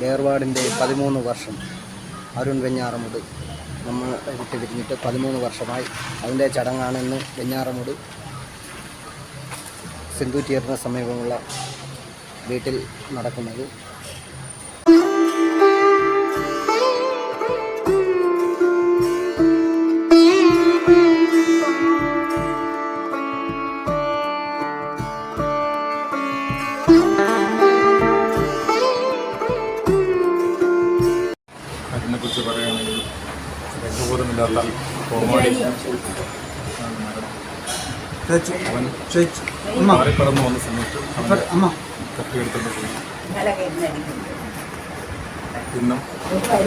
വേർപാടിന്റെ പതിമൂന്ന് വർഷം അരുൺ വെഞ്ഞാറമുട് നമ്മൾ വിട്ട് പിരിഞ്ഞിട്ട് പതിമൂന്ന് വർഷമായി അതിന്റെ ചടങ്ങാണ് ഇന്ന് വെഞ്ഞാറമുട് സിന്ധു തിയേറ്ററിന് സമീപമുള്ള വീട്ടിൽ നടക്കുന്നത്. രംഗബോധമില്ലാത്ത കോമാളി അവൻ മാറിക്കടന്നു വന്ന സമയത്ത് അവൻ പോയി. ഇന്നും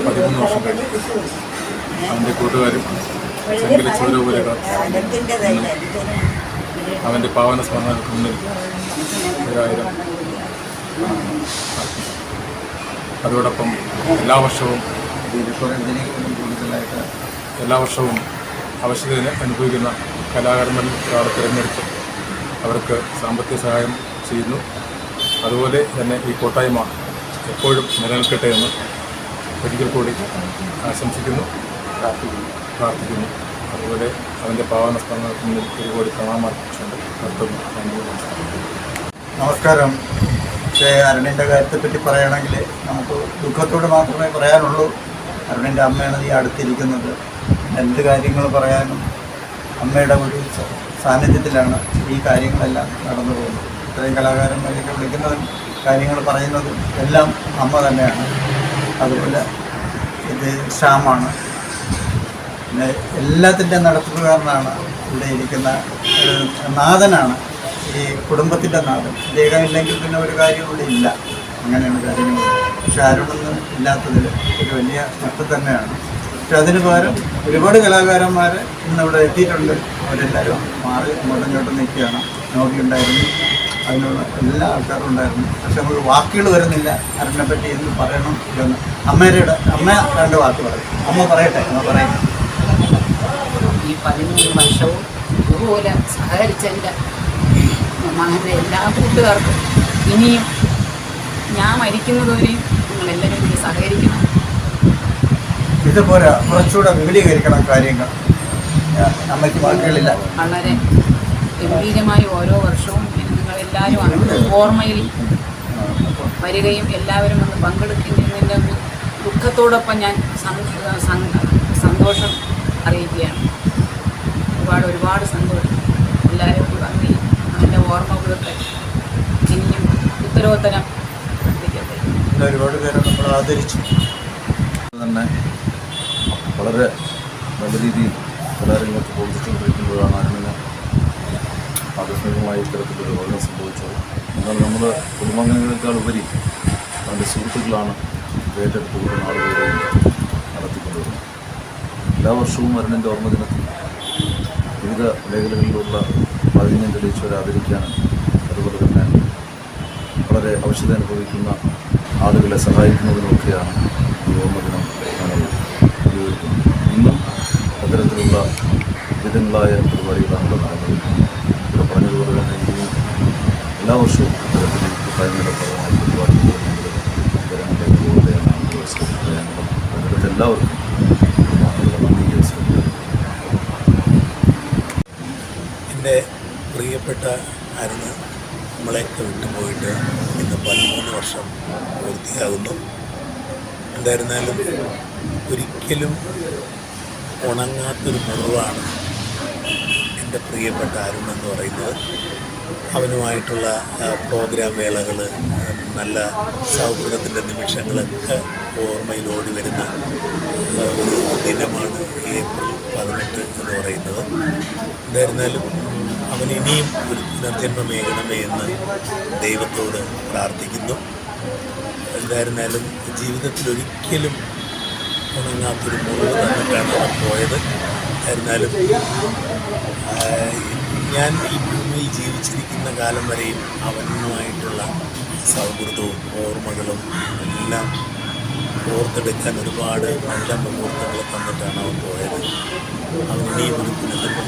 പതിമൂന്ന് വർഷം കഴിഞ്ഞു. അവന്റെ കൂട്ടുകാരും ചെങ്കിലെ ചോരൂപുരകൾ അവന്റെ പാവന സ്മരണകൾക്ക് മുന്നിൽ ഒരായിരം. അതോടൊപ്പം എല്ലാ വർഷവും കൂടുതലായിട്ട് എല്ലാ വർഷവും ആവശ്യത അനുഭവിക്കുന്ന കലാകാരന്മാരിൽ ഒരാളെ തിരഞ്ഞെടുത്ത് അവർക്ക് സാമ്പത്തിക സഹായം ചെയ്യുന്നു. അതുപോലെ തന്നെ ഈ കൂട്ടായ്മ എപ്പോഴും നിലനിൽക്കട്ടെ എന്ന് ഒരിക്കൽ കൂടി ആശംസിക്കുന്നു. പ്രാർത്ഥിക്കുന്നു. അതുപോലെ അവന്റെ പാവന സ്ഥലങ്ങൾക്ക് മുന്നിൽ ഒരു കോടി പ്രണാമം അർപ്പിച്ചുകൊണ്ട് നിർത്തുന്നു. നമസ്കാരം. പക്ഷേ അരുണിന്റെ കാര്യത്തെപ്പറ്റി പറയുകയാണെങ്കിൽ നമുക്ക് ദുഃഖത്തോട് മാത്രമേ പറയാനുള്ളൂ. അരുണിന്റെ അമ്മയാണ് ഈ അടുത്തിരിക്കുന്നത്. എന്ത് കാര്യങ്ങൾ പറയാനും അമ്മയുടെ ഒരു സാന്നിധ്യത്തിലാണ് ഈ കാര്യങ്ങളെല്ലാം നടന്നു പോകുന്നത്. ഇത്രയും കലാകാരന്മാരെയൊക്കെ വിളിക്കുന്നതും കാര്യങ്ങൾ പറയുന്നതും എല്ലാം അമ്മ തന്നെയാണ്. അതുപോലെ ഇത് ശ്യാമാണ്. പിന്നെ എല്ലാത്തിന്റെ നടത്തുകാരനാണ് ഇവിടെ ഇരിക്കുന്ന നാഥനാണ്. ഈ കുടുംബത്തിന്റെ നാഥൻ. ഇദ്ദേഹം ഇല്ലെങ്കിൽ പിന്നെ ഒരു കാര്യം ഇവിടെ ഇല്ല. അങ്ങനെയാണ് കാര്യങ്ങൾ. പക്ഷെ ഇല്ലാത്തതിൽ ഒരു വലിയ നഷ്ടം തന്നെയാണ്. പക്ഷെ അതിന് പകരം ഒരുപാട് കലാകാരന്മാർ ഇന്നിവിടെ എത്തിയിട്ടുണ്ട്. അവരെല്ലാവരും മാറി അങ്ങോട്ടും നിൽക്കുകയാണ്. നോക്കിയുണ്ടായിരുന്നു. അതിനുള്ള എല്ലാ ആൾക്കാരും ഉണ്ടായിരുന്നു. പക്ഷെ നമുക്ക് വാക്കുകൾ വരുന്നില്ല. അരുണിനെ പറ്റി എന്ത് പറയണം എന്ന്. അമ്മയുടെ അമ്മ രണ്ട് വാക്ക് പറയും. അമ്മ പറയട്ടെ അമ്മ പറയും. ഈ പതിമൂന്ന് വർഷവും ഇതുപോലെ സഹകരിച്ച എന്റെ മകന്റെ എല്ലാ കൂട്ടുകാർക്കും ഇനിയും ഞാൻ മരിക്കുന്നതുവരെയും നിങ്ങളെല്ലാവരും ഇതിൽ സഹകരിക്കണം. ഇതുപോലെ കുറച്ചുകൂടെ വിപുലീകരിക്കണം കാര്യങ്ങൾ. അമ്മയ്ക്ക് വാക്കുകളില്ല. വളരെ ഗംഭീരമായി ഓരോ വർഷവും നിങ്ങൾ എല്ലാവരും അന്ന് ഓർമ്മയിൽ വരികയും എല്ലാവരും വന്ന് പങ്കെടുക്കുന്നതിന്റെ ദുഃഖത്തോടൊപ്പം ഞാൻ സന്തോഷം അറിയിക്കുകയാണ്. ഒരുപാട് ഒരുപാട് സന്തോഷം. എല്ലാവരും കൂടി വന്ന് അതിന്റെ ഓർമ്മകളൊക്കെ ഇനിയും ഉത്തരോത്തരം വർദ്ധിക്കട്ടെ ഒരുപാട് പേരെ നമ്മൾ ആദരിച്ചു. തന്നെ വളരെ നല്ല രീതിയിൽ കലാരംഗത്ത് പ്രവർത്തിച്ചുകൊണ്ടിരിക്കുമ്പോഴാണ് അരുണിന് ആകസ്മികമായി ഇത്തരത്തിലൊരു അപകടം സംഭവിച്ചത്. എന്നാൽ നമ്മൾ കുടുംബാംഗങ്ങളെക്കാൾ ഉപരി അവന്റെ സുഹൃത്തുക്കളാണ് ഏറ്റെടുത്തുകൊണ്ട് നാളുകളെയും നടത്തിക്കൊണ്ടുവരുന്നത് എല്ലാ വർഷവും അരുണിന്റെ ഓർമ്മദിനത്തിൽ വിവിധ മേഖലകളിലുള്ള പ്രാവീണ്യം തെളിയിച്ചവരെ ആദരിക്കാനും അതുപോലെ തന്നെ വളരെ ഔഷധം അനുഭവിക്കുന്ന ആളുകളെ സഹായിക്കുന്നതിനൊക്കെയാണ് ഞങ്ങൾ ഉപയോഗിക്കുന്നത് ഇന്നും അത്തരത്തിലുള്ള വിധങ്ങളായ പരിപാടികളാണ് ഇവിടെ നടന്നത്. ഇവിടെ പറഞ്ഞതുപോലെ തന്നെ ഇനിയും എല്ലാ വർഷവും അത്തരത്തിൽ കൂട്ടായ്മയുടെ പരിപാടികൾ എന്റെ പ്രിയപ്പെട്ട അരുണ് നമ്മളെയൊക്കെ വിട്ടുപോയിട്ട് മൂന്ന് വർഷം പൂർത്തിയാകുന്നു. എന്തായിരുന്നാലും ഒരിക്കലും ഉണങ്ങാത്തൊരു മുറിവാണ് എന്റെ പ്രിയപ്പെട്ട അരുൺ എന്ന് പറയുന്നത്. അവനുമായിട്ടുള്ള പ്രോഗ്രാം വേളകൾ നല്ല സൗഹൃദത്തിന്റെ നിമിഷങ്ങളൊക്കെ ഓർമ്മയിൽ ഓടി വരുന്ന ഒരു ദിനമാണ് ഏപ്രിൽ പതിനെട്ട് എന്ന് പറയുന്നത്. എന്തായിരുന്നാലും അവൻ ഇനിയും ഒരു പുനർജന്മമേകണമേ എന്ന് ദൈവത്തോട് പ്രാർത്ഥിക്കുന്നു. എന്തായിരുന്നാലും ജീവിതത്തിൽ ഒരിക്കലും ഉണങ്ങാത്തൊരു മുറിവ് തന്നിട്ടാണ് അവൻ പോയത്. എന്നാലും ഞാൻ ഈ ഭൂമിയിൽ ജീവിച്ചിരിക്കുന്ന കാലം വരെയും അവനുമായിട്ടുള്ള സൗഹൃദവും ഓർമ്മകളും എല്ലാം ഓർത്തെടുക്കാൻ ഒരുപാട് നല്ല മുഹൂർത്തങ്ങൾ തന്നിട്ടാണ് അവൻ പോയത്. അവൻ ഇനിയും ഒരു പുനർജന്മം